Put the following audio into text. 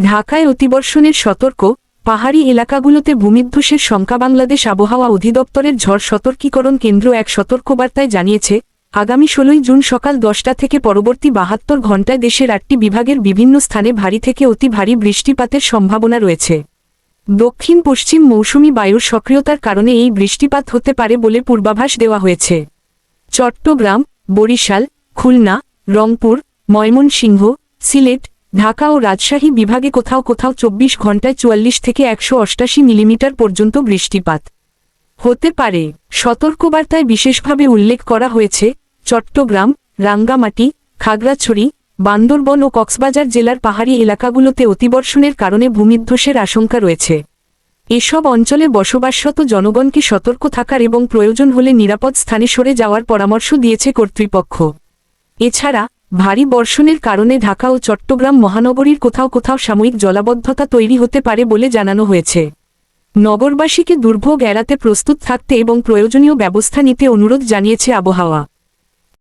ঢাকায় অতিবর্ষণের সতর্ক, পাহাড়ি এলাকাগুলোতে ভূমিধ্বসের শঙ্কা বাংলাদেশ আবহাওয়া অধিদপ্তরের ঝড় সতর্কীকরণ কেন্দ্র এক সতর্কবার্তায় জানিয়েছে, আগামী ষোলোই জুন সকাল দশটা থেকে পরবর্তী বাহাত্তর ঘণ্টায় দেশের আটটি বিভাগের বিভিন্ন স্থানে ভারী থেকে অতি ভারী বৃষ্টিপাতের সম্ভাবনা রয়েছে। দক্ষিণ পশ্চিম মৌসুমি বায়ুর সক্রিয়তার কারণে এই বৃষ্টিপাত হতে পারে বলে পূর্বাভাস দেওয়া হয়েছে। চট্টগ্রাম, বরিশাল, খুলনা, রংপুর, ময়মনসিংহ, সিলেট ঢাকা ও রাজশাহী বিভাগে কোথাও কোথাও চব্বিশ ঘন্টায় চুয়াল্লিশ থেকে একশো অষ্টাশি মিলিমিটার পর্যন্ত বৃষ্টিপাত। হতে পারে। সতর্কবার্তায় বিশেষভাবে উল্লেখ করা হয়েছে, চট্টগ্রাম, রাঙ্গামাটি, খাগড়াছড়ি, বান্দরবন ও কক্সবাজার জেলার পাহাড়ি এলাকাগুলোতে অতিবর্ষণের কারণে ভূমিধ্বসের আশঙ্কা রয়েছে। এসব অঞ্চলে বসবাসরত জনগণকে সতর্ক থাকার এবং প্রয়োজন হলে নিরাপদ স্থানে সরে যাওয়ার পরামর্শ দিয়েছে কর্তৃপক্ষ। এছাড়া ভারী বর্ষণের কারণে ঢাকা ও চট্টগ্রাম মহানগরীর কোথাও কোথাও সাময়িক জলাবদ্ধতা তৈরি হতে পারে বলে জানানো হয়েছে। নগরবাসীকে দুর্ভোগ এড়াতে প্রস্তুত থাকতে এবং প্রয়োজনীয় ব্যবস্থা নিতে অনুরোধ জানিয়েছে আবহাওয়া।